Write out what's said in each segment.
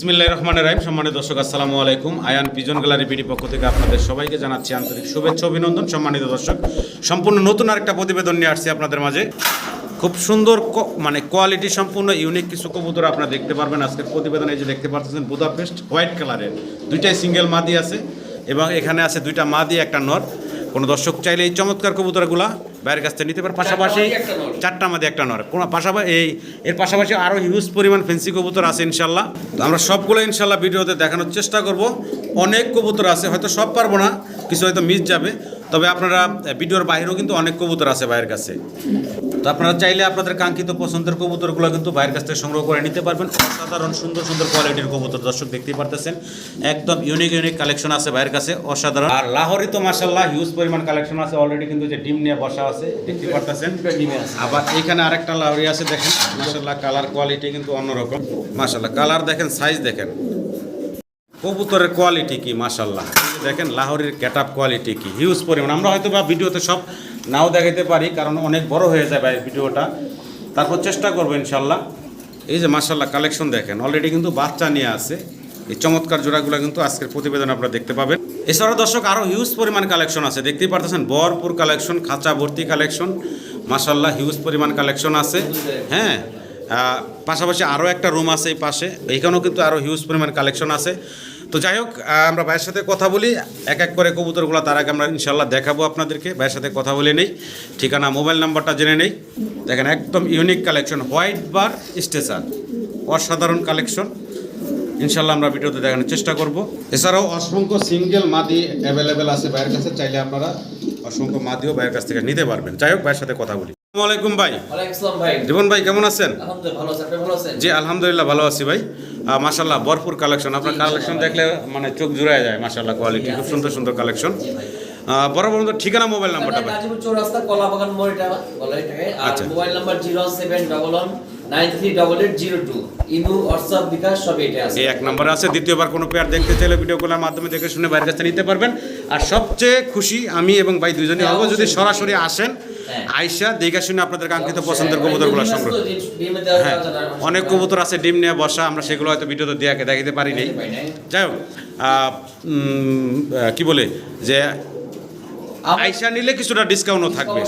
বিসমিল্লাহ রহমান রাহিম। সম্মানিত দর্শক, আসসালামু আলাইকুম। আয়ান পিজন গ্যালারি বিডি পক্ষ থেকে আপনাদের সবাইকে জানাচ্ছি আন্তরিক শুভেচ্ছা, অভিনন্দন। সম্মানিত দর্শক, সম্পূর্ণ নতুন আরেকটা প্রতিবেদন নিয়ে আসছি আপনাদের মাঝে। খুব সুন্দর মানে কোয়ালিটি সম্পূর্ণ, ইউনিক কিছু কবুতর আপনারা দেখতে পারবেন। আজকের প্রতিবেদনে যে দেখতে পাচ্ছেন বুদাপেস্ট হোয়াইট কালারের। দুইটাই সিঙ্গেল মাদি আছে এবং এখানে আছে দুইটা মাদি, একটা নর। কোনো দর্শক চাইলে এই চমৎকার কবুতরগুলা বাইরের কাছ থেকে নিতে পারে। পাশাপাশি চারটা মধ্যে একটা নর। কোনো পাশাপাশি এই এর পাশাপাশি আরও হিউজ পরিমাণ ফেন্সি কবুতর আছে ইনশাল্লাহ। তো আমরা সবগুলো ইনশাল্লাহ ভিডিওতে দেখানোর চেষ্টা করব। অনেক কবুতর আছে হয়তো সব পারব না কিছু হয়তো মিস যাবে। তবে আপনারা ভিডিওর বাইরেও কিন্তু অনেক কবুতর আছে বাইরের কাছে। তো আপনারা চাইলে আপনাদের কাঙ্ক্ষিত পছন্দের কবুতরগুলো কিন্তু বাইরের কাছ থেকে সংগ্রহ করে নিতে পারবেন। অসাধারণ, সুন্দর সুন্দর কোয়ালিটির কবুতর দর্শক দেখতেই পারতেছেন। একদম ইউনিক ইউনিক কালেকশন আছে বাইরের কাছে, অসাধারণ। আর লাহোরি তো মাসাল্লাহ হিউজ পরিমাণ কালেকশন আছে অলরেডি কিন্তু যে ডিম নিয়ে বসা আছে, দেখতে পারতেছেন। আবার এখানে আরেকটা লাহোরি আছে, দেখেন মাসাল্লাহ কালার কোয়ালিটি কিন্তু অন্যরকম। মাসাল্লাহ কালার দেখেন সাইজ দেখেন। কবুতরের কোয়ালিটি কি যে দেখেন, লাহোরের গেট আপ কোয়ালিটি কি হিউজ পরিমাণ। আমরা হয়তো বা ভিডিওতে সব নাও দেখাতে পারি, কারণ অনেক বড় হয়ে যায় ভাই ভিডিওটা। তারপর চেষ্টা করব ইনশাল্লাহ এই যে মাশাল্লাহ কালেকশন দেখেন অলরেডি কিন্তু বাচ্চা নিয়ে আছে। এই চমৎকার জোড়াগুলো কিন্তু আজকের প্রতিবেদন আপনারা দেখতে পাবেন। এছাড়াও দর্শক আরও হিউজ পরিমাণ কালেকশন আছে। দেখতেই পারতেছেন বরপুর কালেকশন খাঁচা ভর্তি কালেকশন মাশাল্লাহ হিউজ পরিমাণ কালেকশন আছে। হ্যাঁ পাশাপাশি আরও একটা রুম আছে এই পাশে। এইখানেও কিন্তু আরও হিউজ পরিমাণ কালেকশন আছে। তো যাই হোক আমরা ভাইয়ের সাথে কথা বলি। এক এক করে কবুতরগুলো তার আগে আমরা ইনশাল্লাহ দেখাবো আপনাদেরকে। ভাইয়ের সাথে কথা বলে নেই। ঠিকানা মোবাইল নাম্বারটা জেনে নেই। দেখেন, একদম unique collection white bar station অসাধারণ কালেকশন ইনশাল্লাহ আমরা ভিডিওতে দেখানোর চেষ্টা করব। এছাড়াও অসংখ্য সিঙ্গেল মাদি অ্যাভেলেবেল আছে ভাইয়ের কাছে। চাইলে আপনারা অসংখ্য মাদিও ভাইয়ের কাছ থেকে নিতে পারবেন। যাই হোক, ভাইয়ের সাথে কথা বলি। আসসালামু আলাইকুম ভাই। ভাই। জীবন ভাই কেমন আছেন? জি আলহামদুলিল্লাহ ভালো আছি ভাই। আহ, মাশাল্লাহ ভরপুর কালেকশন আপনার কালেকশন দেখলে মানে চোখ জুড়ায় যায় মাশাল্লাহ কোয়ালিটি খুব সুন্দর সুন্দর কালেকশন বরাবর ঠিকানা মোবাইল নাম্বারটা ভাই। গাজীপুর চৌরাস্তা কলাবাগান আর আচ্ছা। মোবাইল নাম্বার ইমো বিকাশ সব এটা আছে। এই এক নম্বরে আছে। দ্বিতীয়বার কোনো পেয়ার দেখতে চাইলে ভিডিও কলের মাধ্যমে দেখে শুনে বাইরের কাছে নিতে পারবেন। আর সবচেয়ে খুশি আমি এবং ভাই দুজনই হ্যাঁ, হব। যদি সরাসরি আসেন। আইসা দেখে শুনে আপনাদের কাঙ্ক্ষিত পছন্দের কবুতরগুলো সংগ্রহ হ্যাঁ। অনেক কবুতর আছে ডিম নিয়ে বসা আমরা সেগুলো হয়তো ভিডিওতে দেখাকে দেখাতে পারি নাই। যাই হোক কি বলে যে আইসা নিলে কিছুটা ডিসকাউন্টও থাকবে।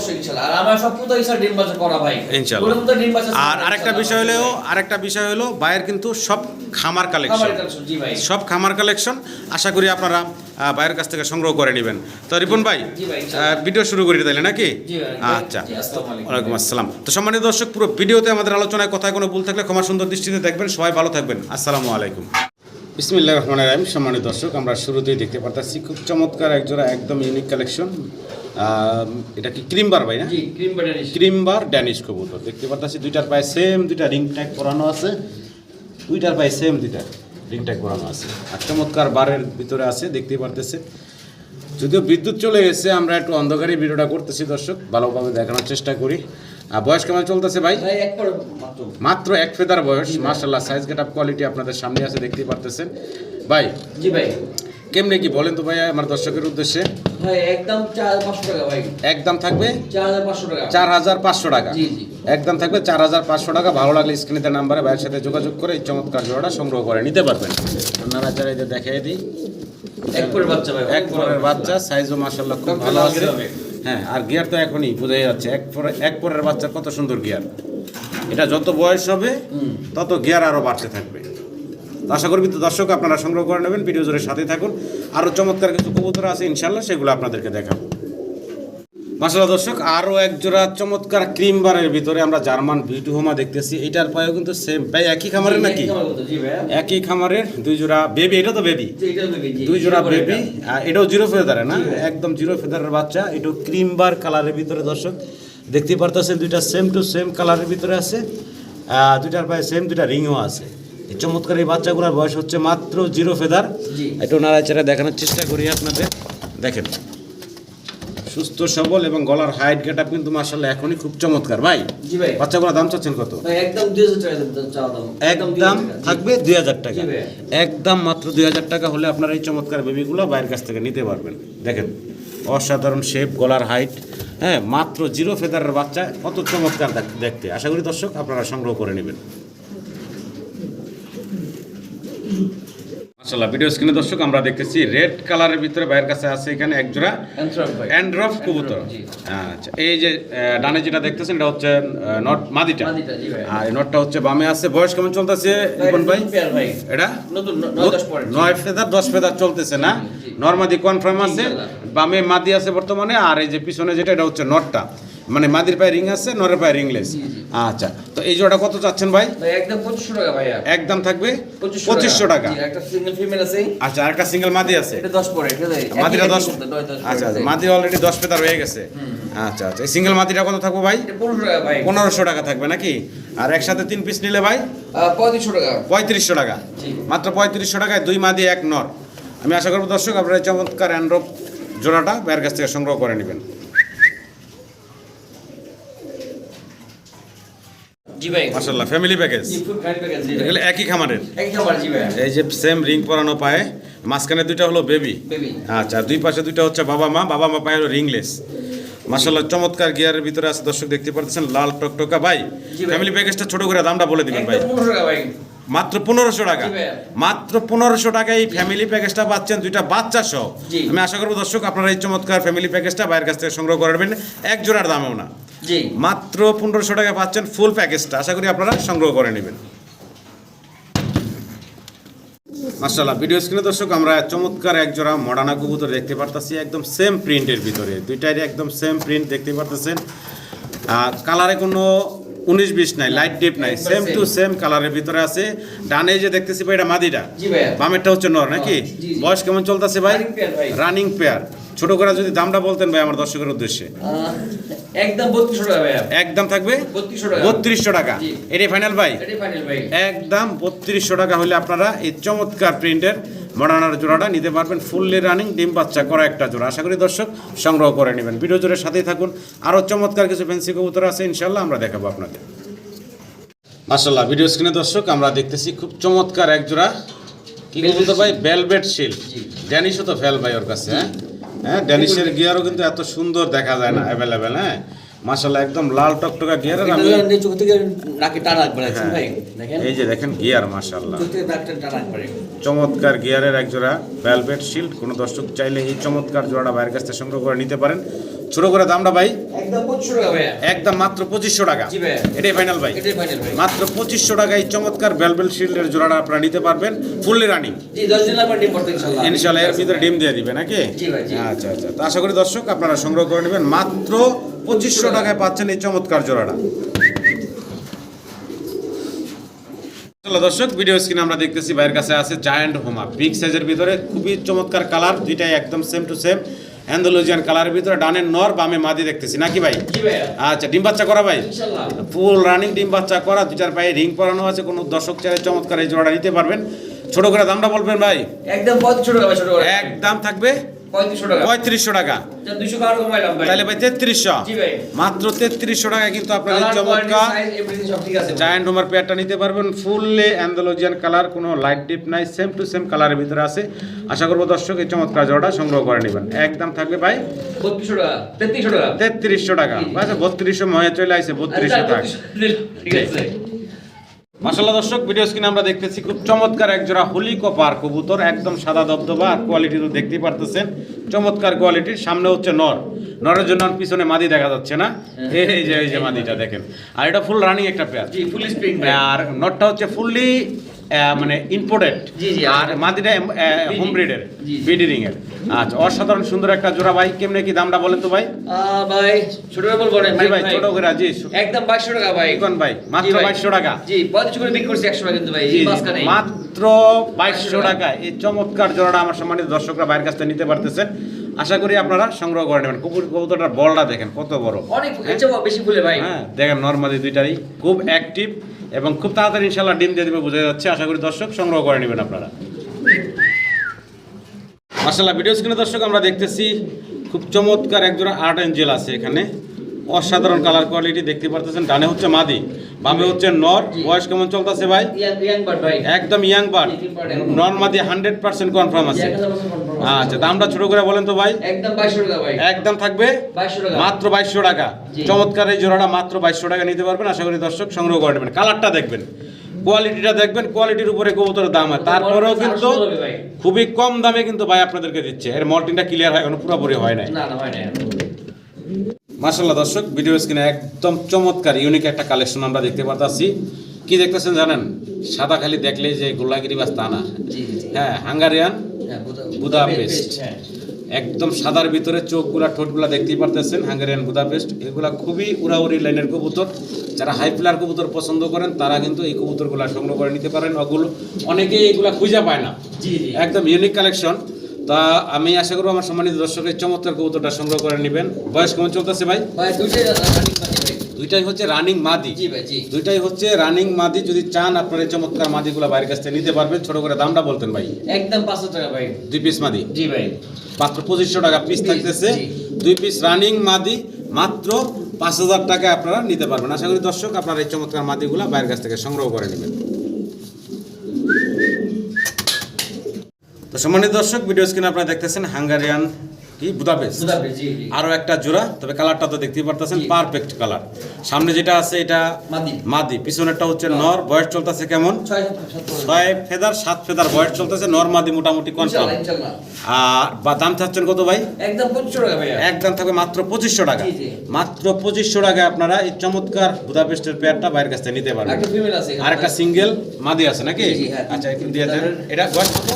আর আরেকটা বিষয় হলো আরেকটা বিষয় হলো বাইরের কিন্তু সব খামার কালেকশন সব খামার কালেকশন আশা করি আপনারা বাইরের কাছ থেকে সংগ্রহ করে নেবেন। তো রিপন ভাই ভিডিও শুরু করি তাইলে নাকি? আচ্ছা। ওয়ালাইকুম আসসালাম। তো সম্মানিত দর্শক পুরো ভিডিওতে আমাদের আলোচনায় কথায় কোনো ভুল থাকলে ক্ষমা সুন্দর দৃষ্টিতে দেখবেন। সবাই ভালো থাকবেন। আসসালামু আলাইকুম। বিসমিল্লাহ রহমান রাহিম। সম্মানিত দর্শক আমরা শুরুতেই দেখতে পারতেছি খুব চমৎকার একজোড়া একদম ইউনিক কালেকশন এটা কি ক্রিম বার ভাই না? জি ক্রিম বার ড্যানিশ কবুতর। দেখতে পাচ্ছি দুইটার পায়ে সেম দুইটা রিং ট্যাগ করানো আছে। দুইটার পায়ে সেম দুইটা। রিং ট্যাগ করানো আছে। আর চমৎকার বারের ভিতরে আছে দেখতেই পারতেছে। যদিও বিদ্যুৎ চলে এসেছে আমরা একটু অন্ধকারে ভিডিওটা করতেছি দর্শক। ভালোভাবে দেখানোর চেষ্টা করি। আর বয়স কেমন চলতেছে ভাই? মাত্র। এক ফেদার বয়স। মার্শাল্লাহ সাইজ গেট আপ কোয়ালিটি আপনাদের সামনে আছে দেখতেই পারতেছেন। ভাই জি ভাই। কেমনে কি বলেন তো ভাই আমার দর্শকের উদ্দেশ্যে? ভাই একদম চার পাঁচশো টাকা ভাই। একদম থাকবে? চার হাজার পাঁচশো টাকা। চার হাজার পাঁচশো টাকা। জি, জি। একদম থাকবে চার হাজার পাঁচশো টাকা। ভালো লাগলে স্ক্রিনে নাম্বারে ভাইয়ের সাথে যোগাযোগ করে এই চমৎকার জোড়াটা সংগ্রহ করে নিতে পারবেন। নাড়াচাড়া এদের দেখাই দিই। এক পরের বাচ্চা ভাই এক পরের বাচ্চা সাইজও মাসাল্লাহ খুব ভালো আছে। হ্যাঁ আর গিয়ার তো এখনই বোঝাই যাচ্ছে। এক পরে এক পরের বাচ্চা কত সুন্দর গিয়ার এটা যত বয়স হবে তত গিয়ার আরও বাড়তে থাকবে। আশা করবি তো দর্শক আপনারা সংগ্রহ করে নেবেন ভিডিও জোরের সাথে থাকুন। আরও চমৎকার কিছু কবুতর আছে ইনশাল্লাহ সেগুলো আপনাদেরকে দেখাবো। মাসালা দর্শক আরও এক জোড়া চমৎকার ক্রিম বারের ভিতরে আমরা জার্মান বিউটি হোমা দেখতেছি। এটার পায়েও কিন্তু সেম ভাই একই খামারের নাকি? একই খামারের দুই জোড়া বেবি এটা তো বেবি। দুই জোড়া বেবি আর এটাও জিরো ফেদারে না? একদম জিরো ফেদারের বাচ্চা। এটাও ক্রিম বার কালারের ভিতরে দর্শক দেখতে পারতেছেন দুইটা সেম টু সেম কালারের ভিতরে আছে। দুইটার পায়ে সেম দুইটা রিংও আছে। এই চমৎকার এই বাচ্চাগুলোর বয়স হচ্ছে মাত্র জিরো ফেদার। একটু নাড়াচাড়া দেখানোর চেষ্টা করি আপনাদের। দেখেন। সুস্থ সবল এবং গলার হাইট গেট আপ কিন্তু মাসাল্লাহ এখনই খুব চমৎকার। ভাই জি ভাই। বাচ্চাগুলোর দাম চাচ্ছেন কত? একদম দুই হাজার টাকা দাম একদম 2000 টাকা, জি। থাকবে দুই হাজার টাকা। একদম মাত্র দুই হাজার টাকা হলে আপনারা এই চমৎকার বেবিগুলো বাইরের কাছ থেকে নিতে পারবেন। দেখেন অসাধারণ শেপ গলার হাইট হ্যাঁ মাত্র জিরো ফেদারের বাচ্চা কত চমৎকার দেখ- দেখতে। আশা করি দর্শক আপনারা সংগ্রহ করে নেবেন। মাশাআল্লাহ ভিডিও স্ক্রিনে দর্শক আমরা দেখতেছি রেড কালারের ভিতরে ভাইয়ের কাছে আছে এখানে এক জোড়া অ্যান্ড্রফ কবুতর। আচ্ছা এই যে ডানে যেটা দেখতেছেন এটা হচ্ছে নট মাদিটা। আর নটটা হচ্ছে বামে আছে। বয়স কেমন চলতেছে রিপন ভাই? এটা? নয় ফেদার দশ ফেদার চলতেছে না। নর্মাদি কনফার্ম আছে। বামে মাদি আছে বর্তমানে আর এই যে পিছনে যেটা এটা হচ্ছে নটটা। মানে মাদির পায়ে রিং আছে নরের পায়ে রিংলেস আচ্ছা তো এই জোড়া কত চাচ্ছেন ভাই? একদম পঁচিশশো টাকা ভাইয়া। একদম থাকবে? পঁচিশশো টাকা। একটা সিঙ্গেল ফিমেল আছে। আচ্ছা আর একটা সিঙ্গেল মাদি আছে। এটা দশ পরে আচ্ছা আচ্ছা মাদি অলরেডি দশ পেতার হয়ে গেছে। আচ্ছা আচ্ছা এই সিঙ্গেল মাদিটা কত থাকব ভাই? পনেরোশো টাকা ভাই। পনেরোশো টাকা থাকবে নাকি? আর একসাথে তিন পিস নিলে ভাই? পঁয়ত্রিশশো টাকা। পঁয়ত্রিশশো টাকা। মাত্র পঁয়ত্রিশশো টাকায় দুই মাদি এক নর। আমি আশা করব দর্শক আপনারা চমৎকার অ্যান্ড্রপ জোড়াটা বাইরের কাছ থেকে সংগ্রহ করে নেবেন। জি ভাই। ফ্যামিলি প্যাকেজ জি ফুড ফ্যান প্যাকেজ জি এগুলো একই খামারের? একই খাবার জি ভাই। এই যে সেম রিং পরানো পায়ে মাঝখানে দুইটা হলো বেবি আচ্ছা দুই পাশে দুইটা হচ্ছে বাবা মা বাবা মা পায়ে হলো রিংলেস মাসাল্লাহ চমৎকার গিয়ারের ভিতরে আছে দর্শক দেখতে পাচ্ছেন লাল টকটকা। ভাই। ফ্যামিলি প্যাকেজটা ছোট করে দামটা বলে দিবেন ভাই। পনেরোশো টাকা মাত্র পনেরোশো টাকা। মাত্র পনেরোশো টাকায় এই ফ্যামিলি প্যাকেজটা পাচ্ছেন দুইটা বাচ্চা সহ। আমি আশা করব দর্শক আপনারা এই চমৎকার ফ্যামিলি প্যাকেজটা বাইরের কাছ থেকে সংগ্রহ করবেন এক জোড়ার দামেও না। জি। মাত্র পনেরোশো টাকা পাচ্ছেন ফুল প্যাকেজটা আশা করি আপনারা সংগ্রহ করে নেবেন। মাসাল্লাহ ভিডিও স্ক্রিনে দর্শক আমরা চমৎকার এক জোড়া মডানা কবুতর দেখতে পারতেছি একদম সেম প্রিন্টের ভিতরে। দুইটারই একদম সেম প্রিন্ট দেখতে পারতেছেন। কালারে কোনো উনিশ বিশ নাই লাইট ডিপ নাই সেম টু সেম কালারের ভিতরে আছে। ডানে যে দেখতেছি ভাই এটা মাদিটা। বামেরটা হচ্ছে নর নাকি। বয়স কেমন চলতেছে ভাই? ভাই। রানিং পেয়ার ছোট করে যদি দামটা বলতেন ভাই আমার দর্শকের উদ্দেশ্যে। একদম বত্রিশশো টাকা ভাইয়া। একদম থাকবে? বত্রিশশো টাকা। এটাই ফাইনাল ভাই? ভাই। একদম বত্রিশশো টাকা হলে আপনারা এই চমৎকার প্রিন্টের মডার্নার জোড়াটা নিতে পারবেন। ফুললি রানিং ডিম বাচ্চা করা একটা জোড়া। আশা করি দর্শক সংগ্রহ করে নেবেন। ভিডিও জোরের সাথেই থাকুন। আরও চমৎকার কিছু ফেন্সি কবুতর আছে ইনশাল্লাহ আমরা দেখাবো আপনাদের। মাসাল্লাহ ভিডিও স্ক্রিনে দর্শক আমরা দেখতেছি খুব চমৎকার এক জোড়া। কি কবুতর ভাই? বেলভেট শিল ড্যানিশও তো ফেল ভাই ওর কাছে হ্যাঁ? হ্যাঁ ড্যানিশের গিয়ারও কিন্তু এত সুন্দর দেখা যায় না অ্যাভেলেবেল হ্যাঁ? মাসাল্লাহ একদম লাল টকটকা গিয়ারের আমি এটা চোখ থেকে নাকে টানা একবার আছে ভাই দেখেন। এই যে দেখেন গিয়ার মাসাল্লাহ চোখ থেকে নাকটা টানা একবারে চমৎকার গিয়ারের এক জোড়া ভ্যালভেট শিল্ড কোনো দর্শক চাইলে এই চমৎকার জোড়াটা বাইরের কাছ থেকে সংগ্রহ করে নিতে পারেন। ছোট করে দামটা ভাই? একদম পঁচিশশো টাকা ভাইয়া। একদম মাত্র পঁচিশশো টাকা। জি ভাই। এটাই ফাইনাল ভাই। এটাই ফাইনাল ভাই। মাত্র পঁচিশশো টাকা এই চমৎকার ভ্যালভেট শিল্ডের জোড়াটা আপনারা নিতে পারবেন। ফুললি রানিং জি দশ দিন লাগবে ডিম পড়তে ইনশাল্লাহ ইনশাল্লাহ এর ভিতরে ডিম দিয়ে দিবে নাকি? জি ভাই। আচ্ছা আচ্ছা। তো আশা করি দর্শক আপনারা সংগ্রহ করে নেবেন মাত্র পঁচিশশো টাকায় পাচ্ছেন এই চমৎকার জোড়াটা। দর্শক ভিডিও স্ক্রিনে আমরা দেখতেছি ভাইয়ের কাছে আছে জায়ান্ট হোমা বিগ সাইজের ভিতরে খুবই চমৎকার কালার দুইটাই একদম সেম টু সেম অ্যান্ডোলজিয়ান কালারের ভিতরে ডানের নর বামে মাদি দেখতেছি। নাকি ভাই? আচ্ছা ডিম বাচ্চা করা ভাই? ফুল রানিং ডিম বাচ্চা করা দুইটার পায়ে রিং পরানো আছে কোনো দর্শক চাইলে চমৎকার এই জোড়াটা নিতে পারবেন। ছোট করে দামটা বলবেন ভাই? একদম ছোট একদম থাকবে। পঁয়ত্রিশশো টাকা। টাকা। তাহলে ভাই তেত্রিশশো। মাত্র তেত্রিশশো টাকায় কিন্তু চমৎকার। জায়ান্ট রুমার পেয়ারটা নিতে পারবেন। ফুললি অ্যান্ডোলজিয়ান কালার কোনো লাইট ডিপ নাই সেম টু সেম কালারের ভিতরে আছে। আশা করব দর্শক এই চমৎকার জোড়াটা সংগ্রহ করে নেবেন। একদম থাকবে ভাই টাকা। তেত্রিশশো টাকা। তেত্রিশশো টাকা। আচ্ছা বত্রিশশো মহে চলে আসছে বত্রিশশো আচ্ছা, টাকা। ঠিক আছে। মাসাল্লাহ দর্শক ভিডিও স্ক্রিনে আমরা দেখতেছি খুব চমৎকার একজোড়া হোলি কপার কবুতর একদম সাদা দবদবা আর কোয়ালিটি তো দেখতেই পারতেছেন। চমৎকার কোয়ালিটির সামনে হচ্ছে নর। নরের জন্য পিছনে মাদি দেখা যাচ্ছে না। এই যে এই যে মাদিটা দেখেন। আর এটা ফুল রানিং একটা পেয়ার ফুল স্প্রিং আর নটটা হচ্ছে ফুললি মানে ইম্পোর্টেড আর মাদিটা হোম ব্রিডের। বিডিরিং এর। আচ্ছা অসাধারণ সুন্দর একটা জোড়া ভাই কেমনে কি দামটা বলেন তো ভাই? ভাই ছোট করে বলব না ভাই ছোট করে জি একদম বাইশশো টাকা ভাই। কোন ভাই মাত্র জি ভাই। বাইশশো টাকা। জি পঁয়ত্রিশ করে বিক্রি করছি একশো টাকা কিন্তু ভাই মাত্র বাইশশো টাকা। এই চমৎকার জোড়াটা আমার সম্মানিত দর্শকরা বাইরের কাছ থেকে নিতে পারতেছেন। আশা করি আপনারা সংগ্রহ করে নেবেন। কুকুর কবুতরটার বলটা দেখেন কত বড়। অনেক বেশি ফুলে ভাই। হ্যাঁ দেখেন নর্মালি দুইটারই খুব অ্যাক্টিভ এবং খুব তাড়াতাড়ি ইনশাল্লাহ ডিম দিয়ে দিবে বোঝা যাচ্ছে। আশা করি দর্শক সংগ্রহ করে নেবেন আপনারা। মার্শাল্লাহ ভিডিও স্ক্রিনে দর্শক আমরা দেখতেছি খুব চমৎকার একজোড়া আর্ট এঞ্জেল আছে এখানে। অসাধারণ কালার কোয়ালিটি দেখতে পারতেছেন। ডানে হচ্ছে মাদি বামে হচ্ছে নর বয়স কেমন চলতেছে ভাই? ইয়াং বাট একদম ইয়াং বার্ড নর মাদি হান্ড্রেড পার্সেন্ট কনফার্ম আছে। আচ্ছা দামটা ছোট করে বলেন তো ভাই। একদম থাকবে? মাত্র বাইশশো টাকা। চমৎকার এই জোড়াটা মাত্র বাইশশো টাকা নিতে পারবেন। আশা করি দর্শক সংগ্রহ করে নেবেন। কালারটা দেখবেন। কোয়ালিটিটা দেখবেন। কোয়ালিটির উপরে কবুতরের দাম হয়। তারপরেও কিন্তু। খুবই কম দামে কিন্তু ভাই আপনাদেরকে দিচ্ছে। এর মল্টিংটা ক্লিয়ার হয় এখন পুরোপুরি হয় না মার্শাল্লাহ দর্শক ভিডিও স্ক্রিনে একদম চমৎকার ইউনিক একটা কালেকশন আমরা দেখতে পাচ্ছি কি দেখতেছেন জানেন? সাদা খালি দেখলেই যে গোলাগিরি বাস তা না। হ্যাঁ হাঙ্গারিয়ান হ্যাঁ, বুদা- বুদাপেস্ট। হ্যাঁ। একদম সাদার ভিতরে চোখগুলা ঠোঁটগুলা দেখতেই পারতেছেন হাঙ্গারিয়ান বুদাপেস্ট। এগুলা খুবই উড়াউড়ি লাইনের কবুতর। যারা হাই ফ্লার কবুতর পছন্দ করেন তারা কিন্তু এই কবুতরগুলা সংগ্রহ করে নিতে পারেন। ওগুলো অনেকেই এগুলা খুঁজে পায় না। একদম ইউনিক কালেকশন তা আমি আশা করব আমার সম্মানিত দর্শকের চমৎকার কবুতরটা সংগ্রহ করে নেবেন। বয়স কেমন চলতেছে ভাই? ভাই দুইটাই হচ্ছে রানিং মাদি। দুইটাই হচ্ছে রানিং মাদি। যদি চান আপনার এই চমৎকার মাদিগুলো বাইরের কাছ থেকে নিতে পারবেন। ছোট করে দামটা বলতেন ভাই। একদম পাঁচশো টাকা ভাই। দুই পিস মাদি? জি ভাই। মাত্র পঁচিশশো টাকা পিস থাকতেছে। দুই পিস রানিং মাদি। মাত্র পাঁচ হাজার টাকায় আপনারা নিতে পারবেন। আশা করি দর্শক আপনারা এই চমৎকার মাদিগুলো বাইরের কাছ থেকে সংগ্রহ করে নেবেন। তো সম্মানিত দর্শক ভিডিও স্ক্রিনে আপনারা দেখতেছেন হাঙ্গারিয়ান কি? বুদাপেস্ট। বুদাপেস্ট, জি জি। আরও একটা জোড়া তবে কালারটা তো দেখতেই পারতেছেন পারফেক্ট কালার। সামনে যেটা আছে এটা মাদি। পিছনেরটা হচ্ছে নর বয়স চলতেছে কেমন? ছয় ফেদার সাত ফেদার। বয়স চলতেছে নর মাদি মোটামুটি কনফার্ম আর বা দাম চাচ্ছেন কত ভাই? একদম পঁচিশশো টাকা একদম থাকবে মাত্র পঁচিশশো টাকা। মাত্র পঁচিশশো টাকায় আপনারা এই চমৎকার বুদাপেস্টের পেয়ারটা বাইরের কাছ থেকে নিতে পারবেন। আর একটা সিঙ্গেল মাদি আছে নাকি? হ্যাঁ। আচ্ছা একটু দিয়ে দেন। এটা বয়স কত?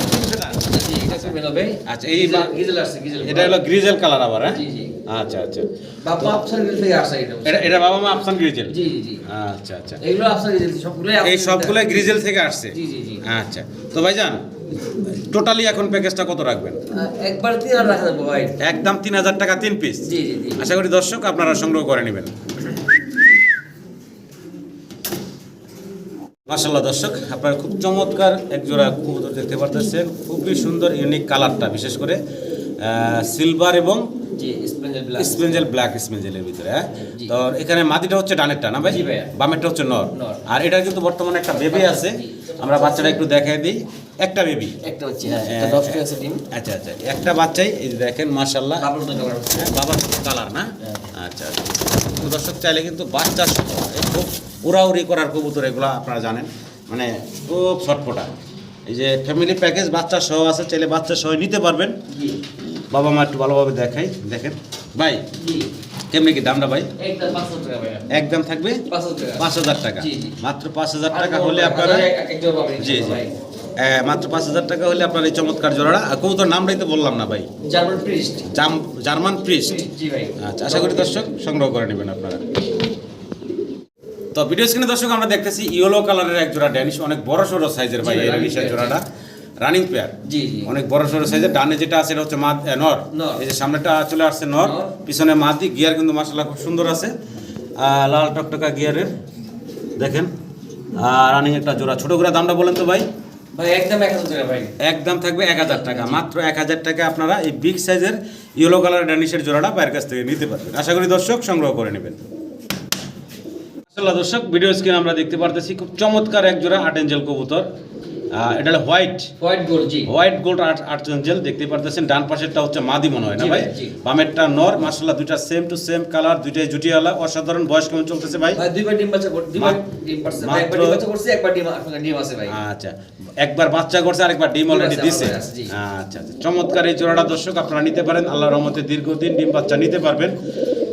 আচ্ছা, এই গিজেল- আসছে গিজেল। এটা হলো গ্রিজেল কালার আবার হ্যাঁ? জি, জি। আচ্ছা আচ্ছা। বাবা গিজেল থেকে আসছে এটা এটা বাবা মা আফসান গ্রিজেল? জি জি আচ্ছা আচ্ছা। এগুলো আফসার গিজেল সবগুলোই এই সবগুলো গ্রিজেল। থেকে আসছে? জি জি জি। আচ্ছা। তো ভাইজান টোটালি এখন প্যাকেজটা কত রাখবেন? একবার তিন হাজার রাখা যাবে ভাই। একদম তিন হাজার টাকা তিন পিস? জি জি জি। আশা করি দর্শক আপনারা সংগ্রহ করে নেবেন। মাসাল্লাহ দর্শক আপনারা খুব চমৎকার এক জোড়া কবুতর দেখতে পারতেছেন। খুবই সুন্দর ইউনিক কালারটা বিশেষ করে সিলভার এবং স্পেঞ্জেল ব্ল্যাক স্পেঞ্জেল স্পেঞ্জেলের ভিতরে হ্যাঁ? তো এখানে মাটিটা হচ্ছে ডানেরটা না ভাই? বামেরটা হচ্ছে নর। আর এটা কিন্তু বর্তমানে একটা বেবি আছে। আমরা বাচ্চাটা একটু দেখাই দিই। একটা বেবি একটা হচ্ছে হ্যাঁ ডিম। আচ্ছা আচ্ছা একটা বাচ্চাই এই যে দেখেন বাবুর কালার হচ্ছে। হ্যাঁ, বাবার কালার না? হ্যাঁ। আচ্ছা আচ্ছা। দর্শক চাইলে কিন্তু বাচ্চা খুব উড়াউড়ি করার কবুতর এগুলো আপনারা জানেন। মানে খুব ছটফটা। এই যে ফ্যামিলি প্যাকেজ বাচ্চা সহ আছে ছেলে বাচ্চা সহ নিতে পারবেন। বাবা মা একটু ভালোভাবে দেখাই দেখেন। ভাই কেমনি কি দামটা ভাই? একদম থাকবে? পাঁচ হাজার টাকা। মাত্র পাঁচ হাজার টাকা হলে আপনারা জি জি। মাত্র পাঁচ হাজার টাকা হলে আপনার এই চমৎকার জোড়াটা আর কবুতর নামটাই তো বললাম না ভাই। German priest. জাম জার্মান প্রিস্ট। আচ্ছা আশা করি দর্শক সংগ্রহ করে নেবেন আপনারা। তো ভিডিও স্ক্রিনে দর্শক আমরা দেখতেছি ইয়েলো কালারের এক জোড়া ড্যানিশ অনেক বড় সড়ো সাইজের ভাই এই ড্যানিশের জোড়াটা। রানিং পেয়ার জি জি। অনেক বড় সড়ো সাইজের ডানে যেটা আছে এটা হচ্ছে মা এ, নর। এই যে সামনেটা চলে আসছে নর। পিছনে মাদি গিয়ার কিন্তু মাসাল্লাহ খুব সুন্দর আছে। লাল টকটকা গিয়ারের দেখেন। রানিং একটা জোড়া। ছোট করে দামটা বলেন তো ভাই। ভাই একদম এক হাজার টাকা ভাই। একদম থাকবে এক হাজার টাকা। মাত্র এক হাজার টাকা আপনারা এই বিগ সাইজের ইয়েলো কালার ড্যানিশের জোড়াটা বাইরের কাছ থেকে নিতে পারবেন। আশা করি দর্শক সংগ্রহ করে নেবেন। আসলে দর্শক ভিডিও স্ক্রিন আমরা দেখতে পারতেছি খুব চমৎকার এক জোড়া আট এঞ্জেল কবুতর। এটা হলো হোয়াইট হোয়াইট গোল্ড জি। হোয়াইট গোল্ড আট আট এঞ্জেল দেখতে পারতেছেন। ডান পাশেরটা হচ্ছে মাদি মনে হয় না ভাই? বামেরটা নর মার্শাল্লাহ দুইটা সেম টু সেম কালার দুইটাই জুটিয়ালা অসাধারণ বয়স কেমন চলতেছে ভাই? ভাই দুইবার ডিম বাচ্চা করছে দুইবার ডিম পারছে একবার ডিম বাচ্চা করছে একবার ডিম ডিম আছে ভাই। আচ্ছা। একবার বাচ্চা করছে আরেকবার ডিম অলরেডি দিছে। আচ্ছা আচ্ছা। চমৎকার এই জোড়াটা দর্শক আপনারা নিতে পারেন। আল্লাহর রহমতে দীর্ঘদিন ডিম বাচ্চা নিতে পারবেন।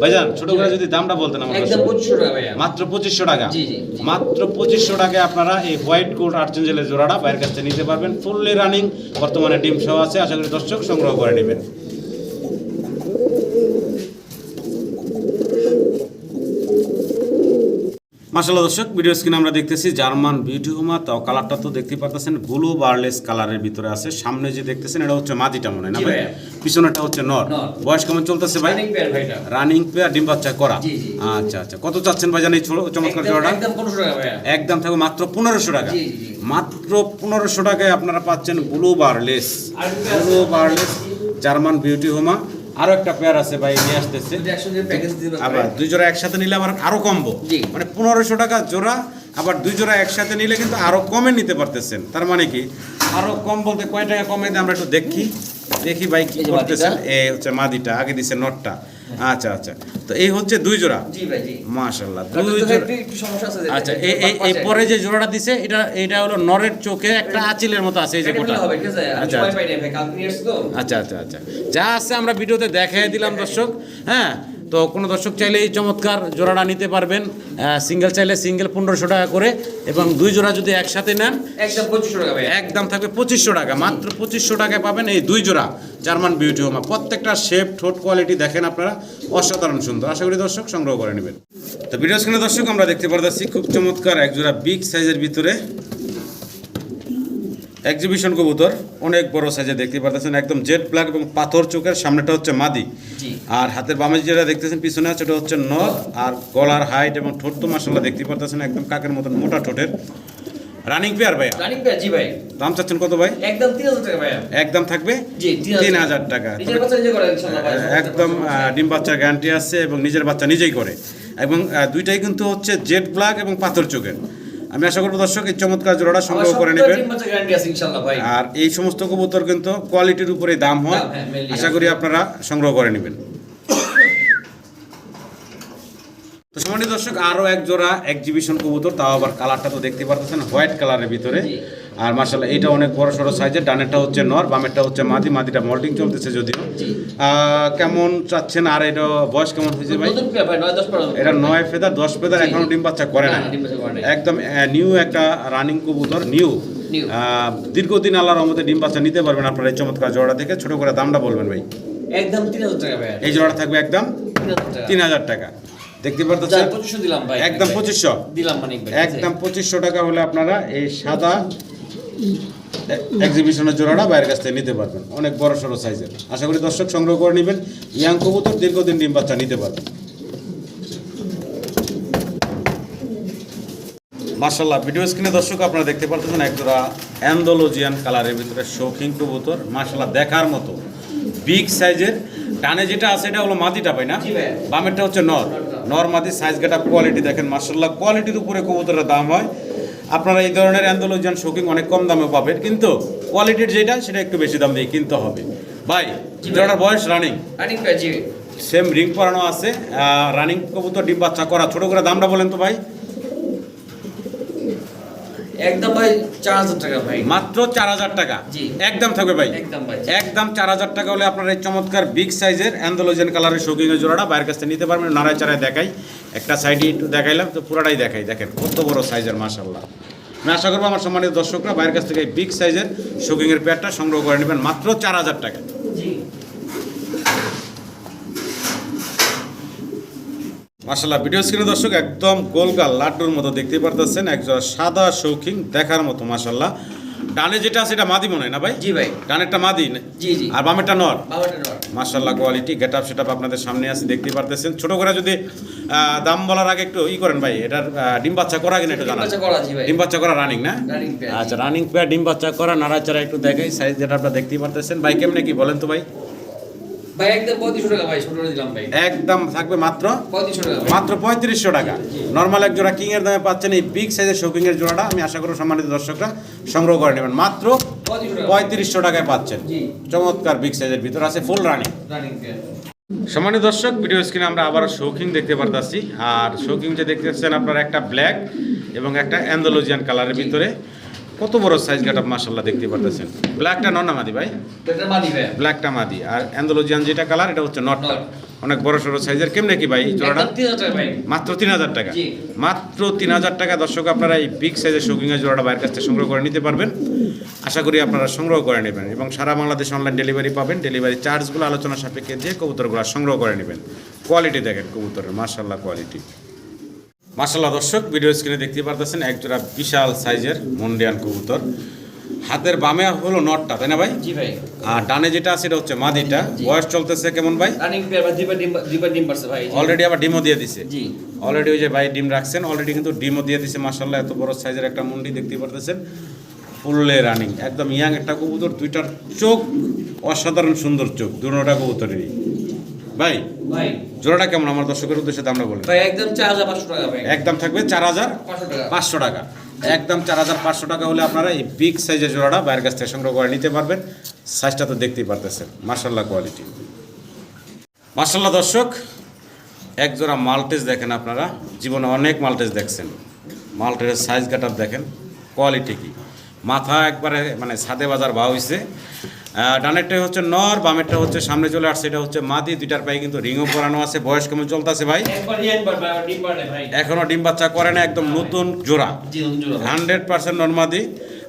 ভাইজান ছোট করে যদি দামটা বলতেন আমার মাত্র পঁচিশশো টাকা। মাত্র পঁচিশশো টাকায় আপনারা এই হোয়াইট কোট আর্চেঞ্জেলের জোড়াটা বাইরের কাছে নিতে পারবেন। ফুললি রানিং বর্তমানে ডিম সহ আছে। আশা করি দর্শক সংগ্রহ করে নেবেন। মাসাল্লাহ দর্শক ভিডিও স্ক্রিনে আমরা দেখতেছি জার্মান বিউটি হোমা। তাও কালারটা তো দেখতে পারতেছেন ব্লু বার্লেস কালারের ভিতরে আছে। সামনে যে দেখতেছেন এটা হচ্ছে মাদিটা মনে না ভাই। পিছনেটা হচ্ছে নর। বয়স কেমন চলতেছে ভাই? রানিং পেয়ার ভাইটা। রানিং পেয়ার ডিম বাচ্চা করা। আচ্ছা আচ্ছা। কত চাচ্ছেন ভাই জানি ছোট চমৎকার জোড়াটা? একদম থাকবে মাত্র পনেরোশো টাকা। জি, জি, জি। মাত্র পনেরোশো টাকায় আপনারা পাচ্ছেন blue barless blue barless German beauty homer. আরও একটা পেয়ার আছে ভাই নিয়ে আসতেছে। আবার দুই জোড়া একসাথে নিলে আবার আরও কমবো। মানে পনেরোশো টাকা জোড়া আবার দুই জোড়া একসাথে নিলে কিন্তু আরও কমে নিতে পারতেছেন। তার মানে কি আরও কম বলতে কয় টাকা কমে আমরা একটু দেখি। দেখি ভাই কি করতেছেন। এ এই হচ্ছে মাদিটা আগে দিছে নটটা। আচ্ছা আচ্ছা। তো এই হচ্ছে দুই জোড়া? মাশাল্লাহ দুই জোড়া। একটু- একটু সমস্যা আছে আচ্ছা এই এই পরে যে জোড়াটা দিছে এটা এটা হলো নরের চোখে একটা আচিলের মতো আছে এই যে কোটা আচ্ছা আচ্ছা। আচ্ছা আচ্ছা আচ্ছা। যা আছে আমরা ভিডিওতে দেখাই দিলাম দর্শক। হ্যাঁ তো কোনো দর্শক চাইলে এই চমৎকার জোড়াটা নিতে পারবেন সিঙ্গেল চাইলে সিঙ্গেল পনেরোশো টাকা করে এবং দুই জোড়া যদি একসাথে নেন একদম পঁচিশশো টাকা একদম থাকবে পঁচিশশো টাকা মাত্র পঁচিশশো টাকায় পাবেন এই দুই জোড়া জার্মান বিউটি হোমা প্রত্যেকটা শেপ ঠোঁট কোয়ালিটি দেখেন আপনারা অসাধারণ সুন্দর। আশা করি দর্শক সংগ্রহ করে নেবেন। তো ভিডিও স্ক্রিনে দর্শক আমরা দেখতে পারতেছি খুব চমৎকার এক জোড়া বিগ সাইজের ভিতরে এক্সিবিশন কবুতর অনেক বড় সাইজে দেখতে পারতেছেন একদম জেড ব্ল্যাক এবং পাথর চোখের সামনেটা হচ্ছে মাদি। আর হাতের বামে যেটা দেখতেছেন পিছনে আছে ওটা হচ্ছে নথ আর গলার হাইট এবং ঠোঁট তো মাসাল্লাহ দেখতে পারতেছেন একদম কাকের মতন মোটা ঠোঁটের। রানিং পেয়ার ভাইয়া? রানিং ভাই জি ভাই। দাম চাচ্ছেন কত ভাই? একদম তিন হাজার টাকা ভাই একদম থাকবে? জি তিন হাজার টাকা। নিজের বাচ্চা নিজে করে ইনশাআল্লাহ একদম ডিম বাচ্চার গ্যারান্টি আছে এবং নিজের বাচ্চা নিজেই করে। এবং দুইটাই কিন্তু হচ্ছে জেড ব্ল্যাক এবং পাথর চোখের। আমি আশা করব দর্শক এই চমৎকার জোড়াটা সংগ্রহ করে নেবেন। আর এই সমস্ত কবুতর কিন্তু কোয়ালিটির উপরে দাম হয়। হ্যাঁ, আশা করি আপনারা সংগ্রহ করে নেবেন তো সম্মানিত দর্শক আরও এক জোড়া এক্সিবিশন কবুতর তাও আবার কালারটা তো দেখতে পারতেছেন হোয়াইট কালারের ভিতরে। আর মাসাল্লাহ এটা অনেক বড় সড়ো সাইজের ডানেরটা হচ্ছে নর বামেরটা হচ্ছে মাদি মাদিটা মল্টিং চলতেছে যদিও। কেমন চাচ্ছেন আর এটা বয়স কেমন হয়েছে ভাই? এটা নয় ফেদার দশ ফেদার। এখনও ডিম বাচ্চা করে না। একদম নিউ একটা রানিং কবুতর নিউ দীর্ঘদিন আল্লাহর রহমতে ডিম বাচ্চা নিতে পারবেন আপনার এই চমৎকার জোড়া থেকে ছোট করে দামটা বলবেন ভাই। একদম তিন হাজার টাকা এই জোড়া থাকবে একদম তিন হাজার টাকা। দেখতে পারতেছেন? পঁচিশশো দিলাম ভাই। একদম পঁচিশশো। দিলাম মানিক ভাই একদম পঁচিশশো টাকা হলে আপনারা এই সাদা এক্সিবিশনের জোড়াটা বাইরের কাছ থেকে নিতে পারবেন। অনেক বড় সড়ো সাইজের আশা করি দর্শক সংগ্রহ করে নেবেন। ইয়াং কবুতর দীর্ঘদিন ডিম বাচ্চা নিতে পারবেন মার্শাল্লাহ ভিডিও স্ক্রিনে দর্শক আপনারা দেখতে পাচ্ছেন একজোড়া অ্যান্ডোলজিয়ান কালারের ভিতরে শৌখিন কবুতর। মার্শাল্লাহ দেখার মতো। বিগ সাইজের ডানে যেটা আছে এটা হলো মাদিটা পাই না? বামেরটা হচ্ছে নর। নর সাইজ সাইজ কাটা কোয়ালিটি দেখেন মার্শাল্লাহ কোয়ালিটির উপরে কবুতরের দাম হয়। আপনারা এই ধরনের অ্যান্ডোলজিয়ান শোকিং অনেক কম দামে পাবেন কিন্তু কোয়ালিটির যেটা সেটা একটু বেশি দাম দিয়ে কিনতে হবে। ভাই ধরনের জোড়ার বয়স রানিং রানিং সেম রিং পরানো আছে রানিং কবুতর ডিম বাচ্চা করা ছোটো করে দামটা বলেন তো ভাই। একদম ভাই চার হাজার টাকা ভাই। মাত্র চার হাজার টাকা? জি। একদম থাকবে ভাই? একদম ভাই একদম চার হাজার টাকা হলে আপনার এই চমৎকার বিগ সাইজের অ্যান্ডোলোজেন কালারের শৌকিংয়ের জোড়াটা বাইরের কাছ থেকে নিতে পারবেন নাড়ায় চারায় দেখাই। একটা সাইডে একটু দেখাইলাম তো পুরোটাই দেখাই। দেখেন কত বড় সাইজের মাশাল্লাহ আমি আশা করব আমার সম্মানিত দর্শকরা বাইরের কাছ থেকে বিগ সাইজের শৌকিংয়ের পেয়ারটা সংগ্রহ করে নেবেন মাত্র চার হাজার টাকা। জি মাশাল্লাহ ভিডিও স্ক্রিনে দর্শক একদম গোলগাল লাড্ডুর মতো দেখতে পারতেছেন একজন সাদা শৌখিন দেখার মতো মাশাল্লাহ ডানে যেটা আছে এটা মাদি মনে হয় না ভাই? জি ভাই। ডানেরটা মাদি না? জি জি। আর বামেরটা নর? মাশাল্লাহ কোয়ালিটি গেট আপ সেটা আপনাদের সামনে আছে দেখতে পারতেছেন। ছোট করে যদি দাম বলার আগে একটু ই করেন ভাই এটার ডিম বাচ্চা করা কিনা একটু জানা জানান। বাচ্চা করা জি ভাই। ডিম বাচ্চা করা রানিং না? আচ্ছা রানিং পেয়ার ডিম বাচ্চা করা নাড়াচাড়া একটু দেখাই সাইজ যেটা আপনারা দেখতেই পারতেছেন। ভাই কেমনে কি বলেন তো ভাই? ভাই একদম পঁয়ত্রিশশো টাকা ভাই ছোট দিলাম ভাই। একদম থাকবে মাত্র? টাকা মাত্র পঁয়ত্রিশশো টাকা। নর্মাল এক জোড়া কিং এর দামে পাচ্ছেন এই বিগ সাইজের শৌকিং এর জোড়াটা। আমি আশা করি সম্মানিত দর্শকরা সংগ্রহ করে নেবেন। মাত্র পঁয়ত্রিশশো টাকা। পঁয়ত্রিশশো টাকায় পাচ্ছেন। চমৎকার বিগ সাইজের ভিতর আছে ফুল রানিং রানিং সম্মানিত দর্শক ভিডিও স্ক্রিনে আমরা আবারও শৌখিন দেখতে পারতাছি। আর শৌখিন যে দেখতেছেন আপনারা একটা ব্ল্যাক এবং একটা অ্যান্ডোলজিয়ান কালারের ভিতরে। কত বড় সাইজ গাটা মাসাল্লাহ দেখতে পারতেছেন? ব্ল্যাকটা নন না মাদি ভাই? পেটটা মাদি ভাই। ব্ল্যাকটা মাদি। আর অ্যান্ডোলজিয়ান যেটা কালার এটা হচ্ছে নটটা নট। অনেক বড় সড়ো সাইজের কেমনে কি ভাই জোড়াটা? মাত্র তিন হাজার টাকা। জি। মাত্র তিন হাজার টাকা। দর্শক আপনারা এই বিগ সাইজের শৌকিংয়ের জোড়াটা বাইরের কাছ থেকে সংগ্রহ করে নিতে পারবেন। আশা করি আপনারা সংগ্রহ করে নেবেন এবং সারা বাংলাদেশ অনলাইন ডেলিভারি পাবেন। ডেলিভারি চার্জগুলো আলোচনা সাপেক্ষে দিয়ে কবুতরগুলো সংগ্রহ করে নেবেন। কোয়ালিটি দেখেন কবুতরের মার্শাল্লাহ কোয়ালিটি মার্শাল্লাহ দর্শক ভিডিও স্ক্রিনে দেখতে পারতেছেন একজোড়া বিশাল সাইজের মন্ডিয়ান কবুতর। হাতের বামে হলো নটটা তাই না ভাই? জি ভাই। আর ডানে যেটা আছে এটা হচ্ছে মাদিটা। বয়স চলতেছে কেমন ভাই? রানিং পেয়ার ভাই দুইবার ডিম দুইবার ডিম পারছে ভাই অলরেডি আবার ডিমও দিয়ে দিছে। জি। অলরেডি ওই যে ভাই ডিম রাখছেন অলরেডি কিন্তু ডিমও দিয়ে দিছে মাসাল্লাহ এত বড় সাইজের একটা মুন্ডি দেখতে পারতেছেন। ফুললে রানিং একদম ইয়াং একটা কবুতর দুইটার চোখ অসাধারণ সুন্দর চোখ দুটোটা কবুতরেরই। ভাই ভাই। জোড়াটা কেমন? আমার দর্শকের উদ্দেশ্যে দামটা বলেন ভাই একদম টাকা ভাই। একদম থাকবে চার হাজার পাঁচশো টাকা। পাঁচশো টাকা। একদম চার হাজার পাঁচশো টাকা হলে আপনারা এই বিগ সাইজের জোড়াটা বাইরের কাছ থেকে সংগ্রহ করে নিতে পারবেন। সাইজটা তো দেখতেই পারতেছেন। মার্শাল্লাহ কোয়ালিটি মার্শাল্লাহ দর্শক এক জোড়া মাল্টেজ দেখেন আপনারা। জীবনে অনেক মাল্টেজ দেখছেন। মাল্টেজের সাইজ কাটার দেখেন। কোয়ালিটি কি? মাথা একবারে মানে সাদে বাজার বা হইছে। আহ, ডানেরটা হচ্ছে নর বামেরটা হচ্ছে সামনে চলে আসছে এটা হচ্ছে মাদি দুইটার পায়ে কিন্তু রিংও পরানো আছে বয়স কেমন চলতেছে ভাই? ভাই ডিম পারে এখনও ডিম বাচ্চা করে না একদম নতুন জোড়া। হান্ড্রেড পার্সেন্ট নর্মাদি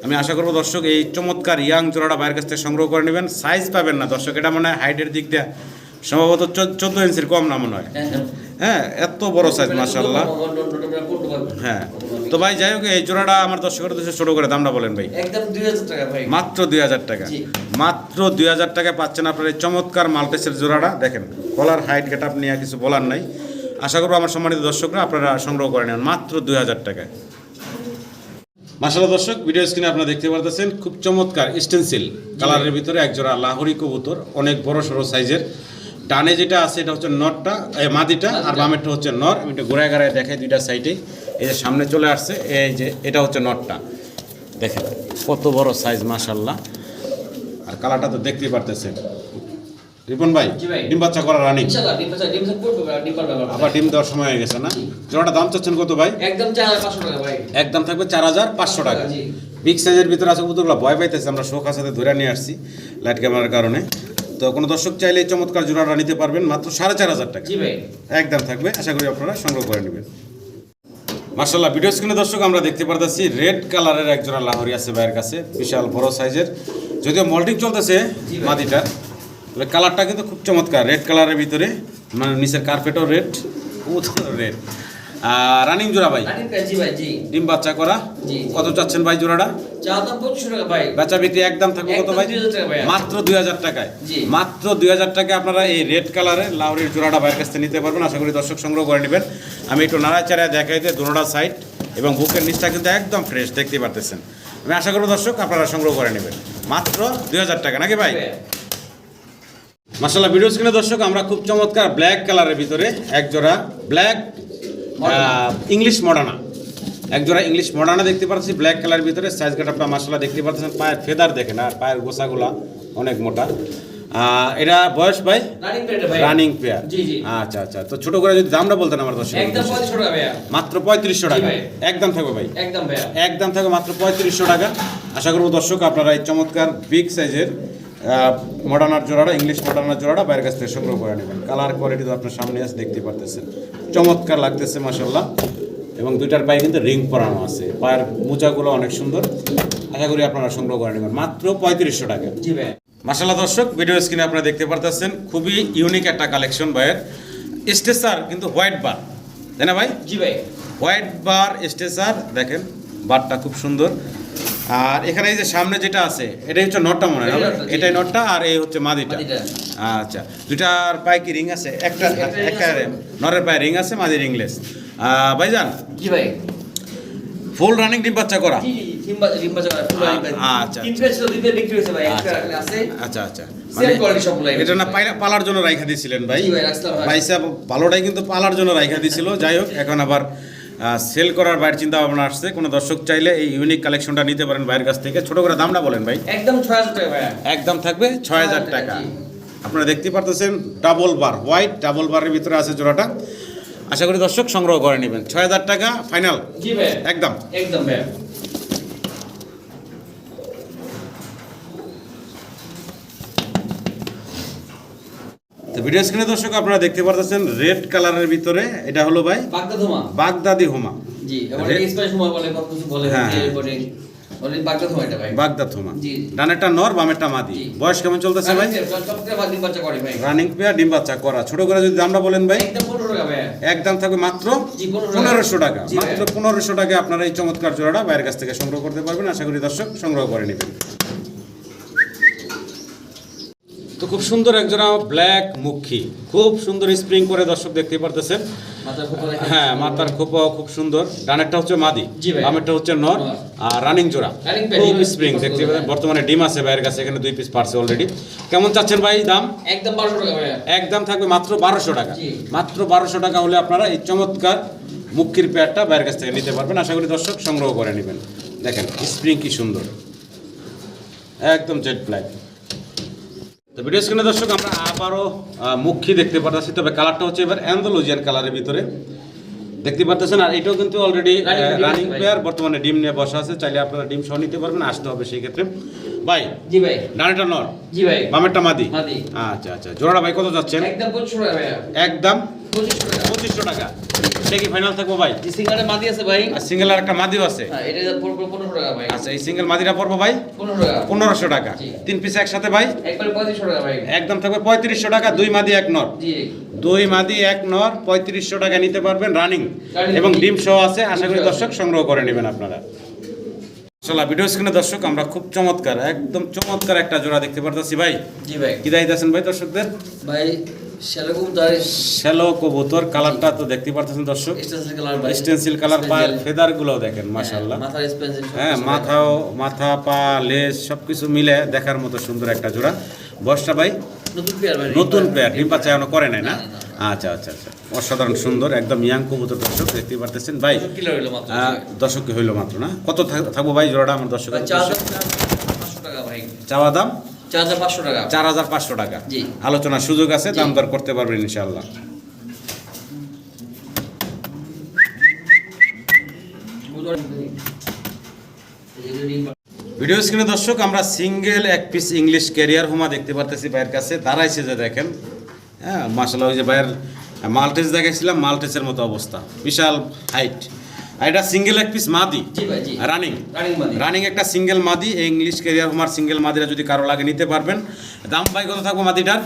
আমি আশা করব দর্শক এই চমৎকার ইয়াং জোড়াটা বাইরের কাছ থেকে সংগ্রহ করে নেবেন। সাইজ পাবেন না দর্শক এটা মনে হয় হাইটের দিক দিয়ে সম্ভবত চোদ্দ ইঞ্চির কম না মনে হয়। হ্যাঁ। এত বড় সাইজ মাসাল্লাহ হ্যাঁ। তো ভাই যাই হোক এই জোড়াটা আমার দর্শকের দেশে ছোট করে দামটা বলেন ভাই। একদম 2000 টাকা ভাই। মাত্র দুই হাজার টাকা। মাত্র দুই হাজার টাকায় পাচ্ছেন আপনার এই চমৎকার মাল্টেসের জোড়াটা। দেখেন কলার হাইট গেট আপ নিয়ে কিছু বলার নাই। আশা করব আমার সম্মানিত দর্শকরা আপনারা সংগ্রহ করে নেন। মাত্র দুই হাজার টাকায়। মাসালা দর্শক ভিডিও স্ক্রিনে আপনারা দেখতে পারতেছেন খুব চমৎকার স্টেন্সিল কালারের ভিতরে একজোড়া লাহোরি কবুতর অনেক বড় সড়ো সাইজের ডানে যেটা আছে এটা হচ্ছে নটটা মাদিটা আর বামেরটা হচ্ছে নর। একটু ঘোরায় ঘোরায় দেখাই দুইটা সাইডে এই যে সামনে চলে আসছে এই যে এটা হচ্ছে নটটা। দেখেন কত বড় সাইজ মাশাল্লাহ আর কালারটা তো দেখতেই পারতেছেন। রিপন ভাই ডিম বাচ্চা করা রানিং। আবার। ডিম দেওয়ার সময় হয়ে গেছে না? জোড়াটা দাম চাচ্ছেন কত ভাই? একদম 4500 টাকা ভাই। একদম থাকবে চার হাজার পাঁচশো টাকা। জি। বিগ সাইজের ভিতরে আছে কবুতরগুলো ভয় পাইতেছে আমরা শোকার সাথে ধরে নিয়ে আসছি লাইট ক্যামেরার কারণে। তো কোনো দর্শক চাইলে এই চমৎকার জোড়াটা নিতে পারবেন মাত্র সাড়ে চার হাজার টাকা। জি ভাই। একদম থাকবে আশা করি আপনারা সংগ্রহ করে নেবেন। মার্শাল্লাহ ভিডিও স্ক্রিনে দর্শক, আমরা দেখতে পারতেছি রেড কালারের একজোড়া লাহরি আছে ভাইয়ের কাছে, বিশাল বড় সাইজের। যদিও মল্টিং চলতেছে মাদিটার তাহলে কালারটা কিন্তু খুব চমৎকার, রেড কালারের ভিতরে মানে নিচের কার্পেটও রেড রেড। রানিং জোড়া ভাই? ডিম বাচ্চা করা? জি। কত চাচ্ছেন ভাই জোড়াটা? চা দাম 2500 টাকা ভাই। বেচা বিক্রি একদম থাকবে কত ভাই? 2000 টাকা ভাইয়া। মাত্র দুই হাজার টাকায়। জি। মাত্র দুই হাজার টাকায় আপনারা এই রেড কালারের লাউরির জোড়াটা বাইরের কাছ থেকে নিতে পারবেন। আশা করি দর্শক সংগ্রহ করে নেবেন। আমি একটু নাড়াচাড়ায় দেখাই দিয়ে দুটোটা সাইড এবং বুকের নিচটা কিন্তু একদম ফ্রেশ দেখতেই পারতেছেন। আমি আশা করব দর্শক আপনারা সংগ্রহ করে নেবেন। মাত্র দুই হাজার টাকা নাকি ভাই? মাসাল্লাহ ভিডিও স্ক্রিনে দর্শক আমরা খুব চমৎকার ব্ল্যাক কালারের ভিতরে এক জোড়া ব্ল্যাক ইংলিশ মডানা একজোড়া ইংলিশ মডানা দেখতে পাচ্ছি ব্ল্যাক কালার ভিতরে সাইজ কাটা মাসাল্লাহ দেখতে পাচ্ছেন পায়ের ফেদার দেখেন আর পায়ের গোসাগুলা অনেক মোটা। এটা বয়স ভাই? রানিং পেয়ার আচ্ছা আচ্ছা তো ছোট করে যদি দামটা বলতেন আমার দর্শক। একদম 2500 টাকা ভাইয়া। মাত্র পঁয়ত্রিশশো টাকা। একদম থাকবে ভাই। একদম থাকবে মাত্র পঁয়ত্রিশশো টাকা। আশা করব দর্শক আপনারা এই চমৎকার বিগ সাইজের মডার্নার জোড়াটা ইংলিশ মডার্নার জোড়াটা বাইরের কাছ থেকে সংগ্রহ করে নেবেন। কালার কোয়ালিটি তো আপনার সামনে আছে দেখতে পারতেছেন। চমৎকার লাগতেছে মাসাল্লাহ এবং দুইটার পায়ে কিন্তু রিং পরানো আছে। পায়ের মোচাগুলো অনেক সুন্দর। আশা করি আপনারা সংগ্রহ করে নেবেন। মাত্র পঁয়ত্রিশশো টাকা। জি ভাই। মাসাল্লাহ দর্শক ভিডিও স্ক্রিনে আপনারা দেখতে পারতেছেন খুবই ইউনিক একটা কালেকশন ভাইয়ের স্টেসার কিন্তু হোয়াইট বার তাই না ভাই? জি ভাই। হোয়াইট বার স্টেসার দেখেন বারটা খুব সুন্দর। আর এখানে এই যে সামনে যেটা আছে এটাই হচ্ছে নটটা মনে হয় এটাই নটটা, আর এই হচ্ছে মাদিটা। আচ্ছা দুইটার পায়ে কি রিং আছে? একটা একটা নরের পায়ে রিং আছে মাদি রিংলেস ভাইজান? জি ভাই। ফুল রানিং ডিম বাচ্চা করা? আচ্ছা, আচ্ছা। আচ্ছা আচ্ছা সবগুলাই। এটা না পালার জন্য রাইখা দিয়েছিলেন ভাই? জি ভাই, রাখছিলাম, ভালোটাই কিন্তু পালার জন্য রাইখা দিয়েছিল যাই হোক এখন আবার সেল করার বাইরের চিন্তা ভাবনা আসছে। কোনো দর্শক চাইলে এই ইউনিক কালেকশনটা নিতে পারেন বাইরের কাছ থেকে। ছোট করে দামটা বলেন ভাই। একদম 6000 টাকা একদম থাকবে ছয় হাজার টাকা। আপনারা দেখতে পারতেছেন ডাবল বার হোয়াইট ডাবল বারের ভিতরে আছে জোড়াটা। আশা করি দর্শক সংগ্রহ করে নেবেন। ছয় হাজার টাকা ফাইনাল একদম। একদম তো ভিডিও স্ক্রিনে দর্শক আপনারা দেখতে পারতেছেন রেড কালারের ভিতরে এটা হলো ভাই বাগদা ধোমা। বাগদাদি হোমা। জি এবার স্পাইস সময় বলে কত কিছু বলে হ্যাঁ, হ্যাঁ। বয়স কেমন চলতেছে ভাই? করে রানিং পেয়ার ডিম বাচ্চা করা। ছোট করে যদি দামটা বলেন ভাই। একদম 15 টাকা থাকবে মাত্র জি, 15 টাকা। পনেরোশো টাকা। মাত্র পনেরোশো টাকা আপনারা এই চমৎকার জোড়াটা বাইরের কাছ থেকে সংগ্রহ করতে পারবেন। আশা করি দর্শক সংগ্রহ করে নেবেন। তো খুব সুন্দর এক জোড়া ব্ল্যাক মুখী। খুব সুন্দর স্প্রিং করে দর্শক দেখতে পারতেছেন। হ্যাঁ মাথার খোপাও খুব সুন্দর। ডানেরটা হচ্ছে মাদি। বামেরটা হচ্ছে নর। আর রানিং জোড়া। খুব স্প্রিং দেখতে পাচ্ছেন। বর্তমানে ডিম আছে বাইরের কাছে এখানে দুই পিস পারছে অলরেডি কেমন চাচ্ছেন ভাই দাম? একদম 1200 টাকা একদম থাকবে মাত্র বারোশো টাকা। মাত্র বারোশো টাকা হলে আপনারা এই চমৎকার মুখির পেয়ারটা বাইরের কাছ থেকে নিতে পারবেন। আশা করি দর্শক সংগ্রহ করে নেবেন। দেখেন স্প্রিং কি সুন্দর। একদম জেড ব্ল্যাক তো ভিডিও স্ক্রিনে দর্শক আমরা আবারও মুখী দেখতে পারতেছি। তবে কালারটা হচ্ছে এবার অ্যান্ডোলজিয়ান কালারের ভিতরে। দেখতে পারতেছেন আর এটাও কিন্তু অলরেডি রানিং। প্লেয়ার বর্তমানে ডিম নিয়ে বসা আছে। চাইলে আপনারা ডিম সহ নিতে পারবেন আসতে হবে সেই ক্ষেত্রে। ভাই জি ভাই। ডানেটা নর। জি ভাই। বামেরটা মাদি। মাদি। আচ্ছা আচ্ছা। জোড়াটা ভাই কত যাচ্ছেন? একদম টাকা একদম। পঁচিশশো টাকা পঁচিশশো টাকা। সে কি ফাইনাল থাকব ভাই? জি সিঙ্গারে মাদি আছে ভাই। আর সিঙ্গেল আর একটা মাদিও আছে। হ্যাঁ এটা পড়বে পনেরোশো টাকা ভাই। আচ্ছা এই সিঙ্গেল মাদিটা পড়ব ভাই? পনেরো টাকা। পনেরোশো টাকা। তিন পিস একসাথে ভাই? একবারে টাকা ভাই। একদম থাকবে পঁয়ত্রিশশো টাকা দুই মাদি এক নর। জি। দুই মাদি এক নর পঁয়ত্রিশশো টাকা নিতে পারবেন রানিং এবং ডিম সহ আছে আশা করি দর্শক সংগ্রহ করে নেবেন আপনারা। চলা ভিডিও স্ক্রিনে দর্শক আমরা খুব চমৎকার একদম চমৎকার একটা জোড়া দেখতে পারতেছি ভাই। জি ভাই। কি দায়িত্ব ভাই দর্শকদের? ভাই শ্যালো কবুতর কালারটা তো দেখতে পারতেছেন দর্শক। স্টেন্সিল কালার পায়ের ফেদারগুলো দেখেন হ্যাঁ, মাশাল্লাহ হ্যাঁ মাথাও মাথা পা লেজ সবকিছু মিলে দেখার মতো সুন্দর একটা জোড়া। বয়সটা ভাই নতুন প্লেয়ার ডিম এখনও করে নাই না? আচ্ছা আচ্ছা আচ্ছা। অসাধারণ সুন্দর একদম ইয়াং কবুতর দর্শক দেখতে পারতেছেন। ভাই কিলো হইল মাত্র না? কত থাক- থাকব ভাই জোড়াটা আমার দর্শক চাওয়া দাম? চার হাজার পাঁচশো টাকা। চার হাজার পাঁচশো টাকা। জি। আলোচনার সুযোগ আছে দাম দর করতে পারবেন ইনশাল্লাহ ভিডিও স্ক্রিনে দর্শক আমরা সিঙ্গেল এক পিস ইংলিশ ক্যারিয়ার হোমা দেখতে পারতেছি ভাইয়ের কাছে। দাঁড়াইছে যে দেখেন। হ্যাঁ মাসাল্লাহ ওই যে ভাইয়ের মাল্টেজ দেখাইছিলাম মাল্টেজের মতো অবস্থা। বিশাল হাইট আর এটা সিঙ্গেল এক পিস মাদি। রানিং রানিং একটা সিঙ্গেল মাদি। এই ইংলিশ ক্যারিয়ার হুমার সিঙ্গেল মাদিরা যদি কারও লাগে নিতে পারবেন। দাম ভাই কত থাকব মাদিটার?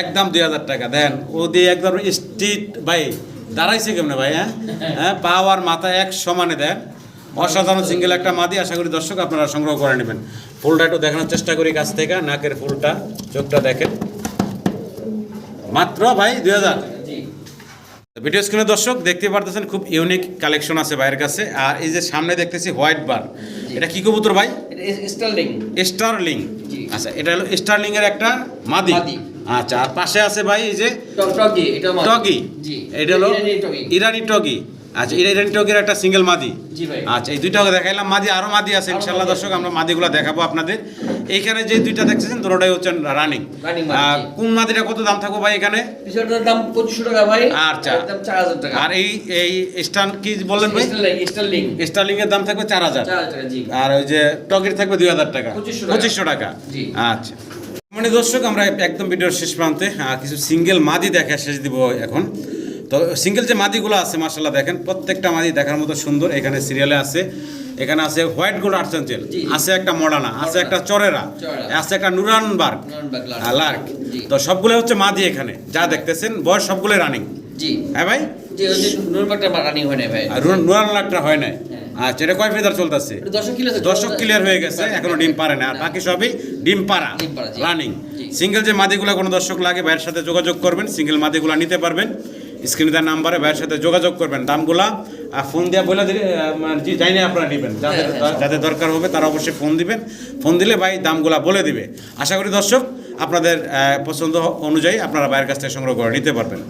একদম দুই হাজার টাকা দেন ও দিয়ে একদম স্ট্রিট ভাই দাঁড়াইছে কেমনে ভাই হ্যাঁ? হ্যাঁ পাওয়ার মাথা এক সমানে দেন। অসাধারণ সিঙ্গেল একটা মাদি। আশা করি দর্শক আপনারা সংগ্রহ করে নেবেন। ফুলটা একটু দেখানোর চেষ্টা করি কাছ থেকে নাকের ফুলটা চোখটা দেখেন। মাত্র ভাই দুই হাজার। ভিডিও স্ক্রিনে দর্শক দেখতে পারতেছেন খুব ইউনিক কালেকশন আছে ভাইয়ের কাছে। আর এই যে সামনে দেখতেছি হোয়াইট বার এটা কি কবুতর ভাই? স্টারলিং স্টার্লিং আচ্ছা এটা হলো স্টারলিং এর একটা মাদি। মাদি। আচ্ছা আর পাশে আছে ভাই এই যে টগি এটা টগি। জি। এটা হলো ইরানি টগি। আচ্ছা এটা ইরানি টগির একটা সিঙ্গেল মাদি। আচ্ছা এই দুইটা দেখাইলাম। মাদি আরও মাদি আছে ইনশাল্লাহ মাদি দর্শক আমরা মাদিগুলো দেখাবো আপনাদের। এইখানে যে দুইটা দেখতেছেন দুটোটাই হচ্ছে রানিং Running মাদি, জি। কোন মাদিটা কত দাম থাকব ভাই এখানে? দাম পঁচিশশো টাকা ভাই। আচ্ছা। টাকা। আর এই এই স্টান কি বললেন ভাই? Sterling Sterling. স্টার্লিং এর দাম থাকবে চার হাজার। আর ওই যে থাকবে দুই হাজার টাকা। পঁচিশশো টাকা। আচ্ছা। মানে দর্শক আমরা একদম ভিডিওর শেষ প্রান্তে কিছু সিঙ্গেল মাদি দেখা শেষ দিব এখন। তো সিঙ্গেল যে মাদিগুলো আছে মাসাল্লাহ দেখেন প্রত্যেকটা মাদি দেখার মতো সুন্দর। এখানে সিরিয়ালে আছে এখানে আছে হোয়াইট গোল্ড আর্সেঞ্জেল। আছে একটা মডানা আছে একটা চরেরা। আছে একটা নুরানবার্গ লার্ক। তো সবগুলো হচ্ছে মাদি এখানে যা দেখতেছেন বয়স সবগুলো রানিং জি। হ্যাঁ ভাই? রানিং হয় না নুরান লার্কটা হয় হ্যাঁ। আচ্ছা এটা কয় ফেদার চলতেছে? ক্লিয়ার হয়ে গেছে এখনও ডিম পারে না। আর বাকি সবই ডিম। রানিং সিঙ্গেল যে মাদিগুলো কোনো দর্শক লাগে ভাইয়ের সাথে যোগাযোগ করবেন সিঙ্গেল মাদিগুলো নিতে পারবেন। স্ক্রিনে দেওয়ার নাম্বারে ভাইয়ের সাথে যোগাযোগ করবেন দামগুলা আর ফোন দেওয়া বলে দিলে মানে না জানি আপনারা নেবেন। যাদের হ্যাঁ, হ্যাঁ, যাদের দরকার হবে তারা অবশ্যই ফোন দিবেন। ফোন দিলে ভাই দামগুলা বলে দিবে। আশা করি দর্শক আপনাদের পছন্দ অনুযায়ী আপনারা ভাইয়ের কাছ থেকে সংগ্রহ করে নিতে পারবেন।